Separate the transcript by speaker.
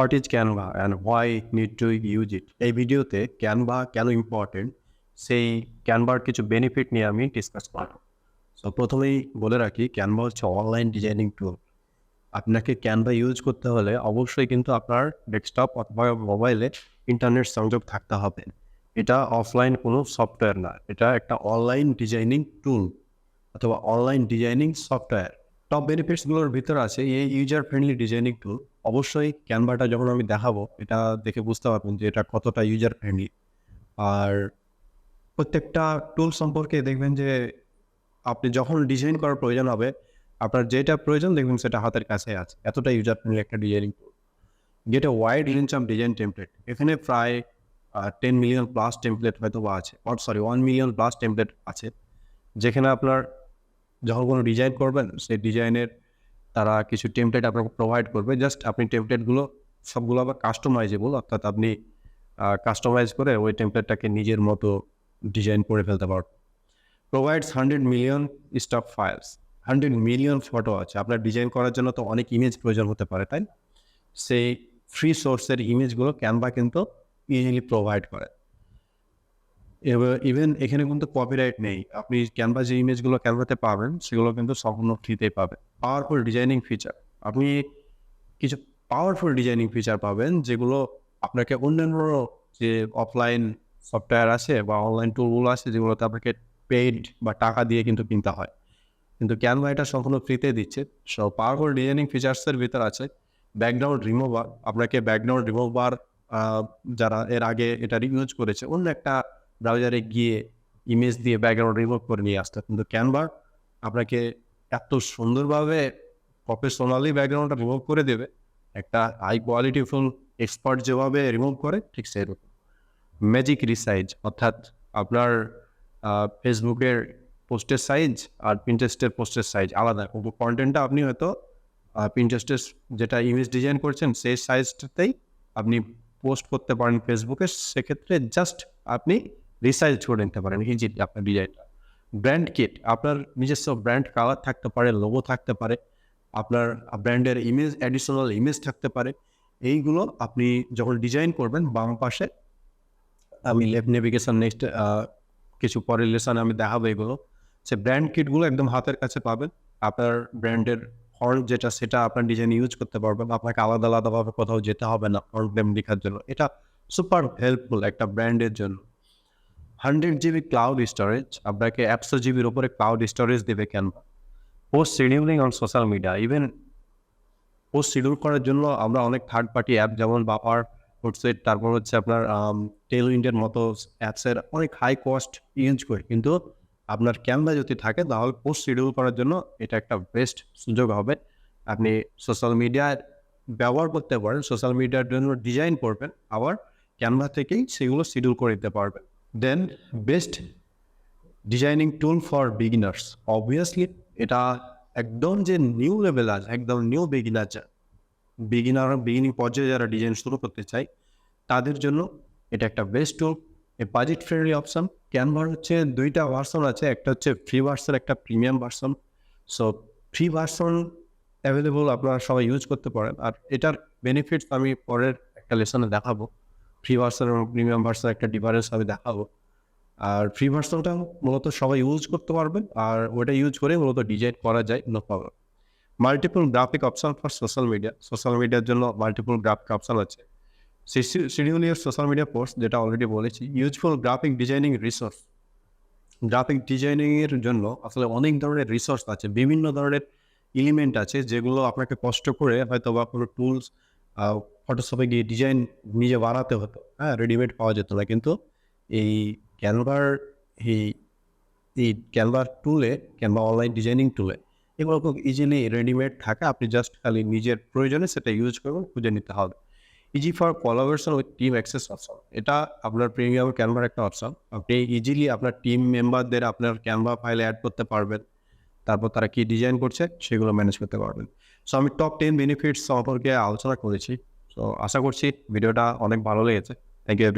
Speaker 1: What is Canva and why need to use it এই ভিডিওতে Canva কেন important সেই ক্যানভার কিছু বেনিফিট নিয়ে আমি ডিসকাস করব। সো প্রথমেই বলে রাখি ক্যানভা হচ্ছে অনলাইন ডিজাইনিং টুল আপনাকে ক্যানভা ইউজ করতে হলে অবশ্যই কিন্তু আপনার ডেস্কটপ অথবা মোবাইলে ইন্টারনেট সংযোগ থাকতে হবে। এটা অফলাইন কোনো সফটওয়্যার না, এটা একটা অনলাইন ডিজাইনিং টুল অথবা অনলাইন ডিজাইনিং সফটওয়্যার টপ বেনিফিটসগুলোর ভিতর আছে এই ইউজার ফ্রেন্ডলি ডিজাইনিং টুল অবশ্যই ক্যানভাটা যখন আমি দেখাবো, এটা দেখে বুঝতে পারবেন যে এটা কতটা ইউজার ফ্রেন্ডলি আর প্রত্যেকটা টুল সম্পর্কে দেখবেন যে আপনি যখন ডিজাইন করার প্রয়োজন হবে, আপনার যেটা প্রয়োজন দেখবেন সেটা হাতের কাছে আছে। এতটা ইউজার ফ্রেন্ডলি একটা designing tool a wide range of design template এখানে প্রায় টেন মিলিয়ন প্লাস টেমপ্লেট হয়তো বা আছে। Sorry one million plus template আছে। যেখানে আপনার যখন কোনো ডিজাইন করবেন, সেই ডিজাইনের তারা কিছু টেমপ্লেট আপনাকে প্রোভাইড করবে। জাস্ট আপনি টেমপ্লেটগুলো সবগুলো আবার কাস্টমাইজেবল অর্থাৎ আপনি কাস্টমাইজ করে ওই টেমপ্লেটটাকে নিজের মতো ডিজাইন করে ফেলতে পারবেন। Provides hundred million stock files hundred million photo আছে। আপনার ডিজাইন করার জন্য তো অনেক ইমেজ প্রয়োজন হতে পারে, তাই সেই ফ্রি সোর্সের ইমেজগুলো ক্যানভা কিন্তু ইজিলি প্রোভাইড করে। এবার ইভেন এখানে কিন্তু কপিরাইট নেই। আপনি ক্যানভা যে ইমেজগুলো ক্যানভাতে পাবেন, সেগুলো কিন্তু সম্পূর্ণ ফ্রিতেই পাবেন। পাওয়ারফুল ডিজাইনিং ফিচার আপনি কিছু পাওয়ারফুল ডিজাইনিং ফিচার পাবেন, যেগুলো আপনাকে অন্যান্য যে অফলাইন সফটওয়্যার আছে বা অনলাইন টুলগুলো আছে, যেগুলোতে আপনাকে পেইড বা টাকা দিয়ে কিন্তু কিনতে হয়। কিন্তু ক্যানভা এটা সম্পূর্ণ ফ্রিতে দিচ্ছে। সো পাওয়ারফুল ডিজাইনিং ফিচার্সের ভিতর আছে ব্যাকগ্রাউন্ড রিমুভার আপনাকে ব্যাকগ্রাউন্ড রিমুভার যারা এর আগে এটা ইউজ করেছে, অন্য একটা ব্রাউজারে গিয়ে ইমেজ দিয়ে ব্যাকগ্রাউন্ড রিমুভ করে নিয়ে আসতে কিন্তু ক্যানভা আপনাকে এত সুন্দরভাবে প্রফেশনালি ব্যাকগ্রাউন্ডটা রিমুভ করে দেবে। একটা হাই কোয়ালিটি ফুল এক্সপার্ট যেভাবে রিমুভ করে, ঠিক সেরকম। ম্যাজিক রিসাইজ অর্থাৎ আপনার ফেসবুকের পোস্টের সাইজ আর পিন্টারেস্টের পোস্টের সাইজ আলাদা। কিন্তু কন্টেন্টটা আপনি হয়তো পিন্টারেস্টের যেটা ইমেজ ডিজাইন করছেন, সেই সাইজটাতেই আপনি পোস্ট করতে পারেন ফেসবুকে সেক্ষেত্রে জাস্ট আপনি রিসাইজ করে নিতে পারেন ইজিলি আপনার ডিজাইনটা ব্র্যান্ড কিট আপনার নিজস্ব ব্র্যান্ড কালার থাকতে পারে লোগো থাকতে পারে, আপনার ব্র্যান্ডের ইমেজ অ্যাডিশনাল ইমেজ থাকতে পারে, এইগুলো আপনি যখন ডিজাইন করবেন, বাম পাশে আমি লেফট নেভিগেশন নেক্সট কিছু পরের লেসনে আমি দেখাবো এগুলো। সে ব্র্যান্ড কিটগুলো একদম হাতের কাছে পাবেন, আপনার ব্র্যান্ডের হর্ন যেটা, সেটা আপনার ডিজাইন ইউজ করতে পারবেন, আপনাকে আলাদা, আলাদাভাবে কোথাও যেতে হবে না হর্ন নেম লেখার জন্য। এটা সুপার হেল্পফুল একটা ব্র্যান্ডের জন্য। হান্ড্রেড জিবি ক্লাউড স্টোরেজ আপনাকে একশো জিবির ওপরে ক্লাউড স্টোরেজ দেবে কেন? Post scheduling on social media even post schedule করার জন্য আমরা অনেক থার্ড পার্টি অ্যাপ যেমন বাপার হোটসেট তারপর হচ্ছে আপনার টেল ইন্ডিয়ার মতো অ্যাপসের অনেক হাই কস্ট ইউজ করি। কিন্তু আপনার ক্যামেরা যদি থাকে, তাহলে পোস্ট শিডিউল করার জন্য এটা একটা বেস্ট সুযোগ হবে। আপনি সোশ্যাল মিডিয়ায় ব্যবহার করতে পারেন সোশ্যাল মিডিয়ার জন্য ডিজাইন করবেন, আবার ক্যানভা থেকেই সেগুলো শিডিউল করে দিতে পারবেন। Then best designing tool for beginners obviously এটা একদম যে নিউ লেভেল আছে, একদম নিউ বিগিনার বিগিনার বিগিনিং পর্যায়ে যারা ডিজাইন শুরু করতে চায়, তাদের জন্য এটা একটা best tool a budget friendly option ক্যানভার হচ্ছে দুইটা ভার্সন আছে, একটা হচ্ছে ফ্রি ভার্সন একটা premium version so free version available আপনারা সবাই ইউজ করতে পারেন। আর এটার বেনিফিটস আমি পরের একটা লেসনে দেখাবো। ফ্রি ভার্সন এবং প্রিমিয়াম ভার্সন একটা ডিফারেন্স আমি দেখাবো। আর ফ্রি ভার্সনটা মূলত সবাই ইউজ করতে পারবেন আর ওটা ইউজ করে মূলত ডিজাইন করা যায় no problem multiple graphic option for social media social মিডিয়ার জন্য মাল্টিপল গ্রাফিক অপশান আছে। Schedule your social media post যেটা অলরেডি বলেছি useful graphic designing resource graphic ডিজাইনিংয়ের জন্য আসলে অনেক ধরনের রিসোর্স আছে, বিভিন্ন ধরনের এলিমেন্ট আছে যেগুলো আপনাকে কষ্ট করে হয়তো বা কোনো টুলস ফটোশপে গিয়ে ডিজাইন নিজে বানাতে হতো। হ্যাঁ রেডিমেড পাওয়া যেত না। কিন্তু এই ক্যানভার এই এই ক্যানভার টুলে ক্যানভা অনলাইন ডিজাইনিং টুলে এগুলো খুব ইজিলি রেডিমেড থাকে। আপনি জাস্ট খালি নিজের প্রয়োজনে সেটা ইউজ করবেন, খুঁজে নিতে হবে। Easy for collaboration with team access option এটা আপনার প্রিমিয়াম ক্যানভার একটা অপশন আপনি ইজিলি আপনার টিম মেম্বারদের আপনার ক্যানভা ফাইলে অ্যাড করতে পারবেন। তারপর তারা কী ডিজাইন করছে, সেগুলো ম্যানেজ করতে পারবেন। সো আমি টপ টেন বেনিফিটস সম্পর্কে আলোচনা করেছি। সো আশা করছি ভিডিওটা অনেক ভালো লেগেছে। Thank you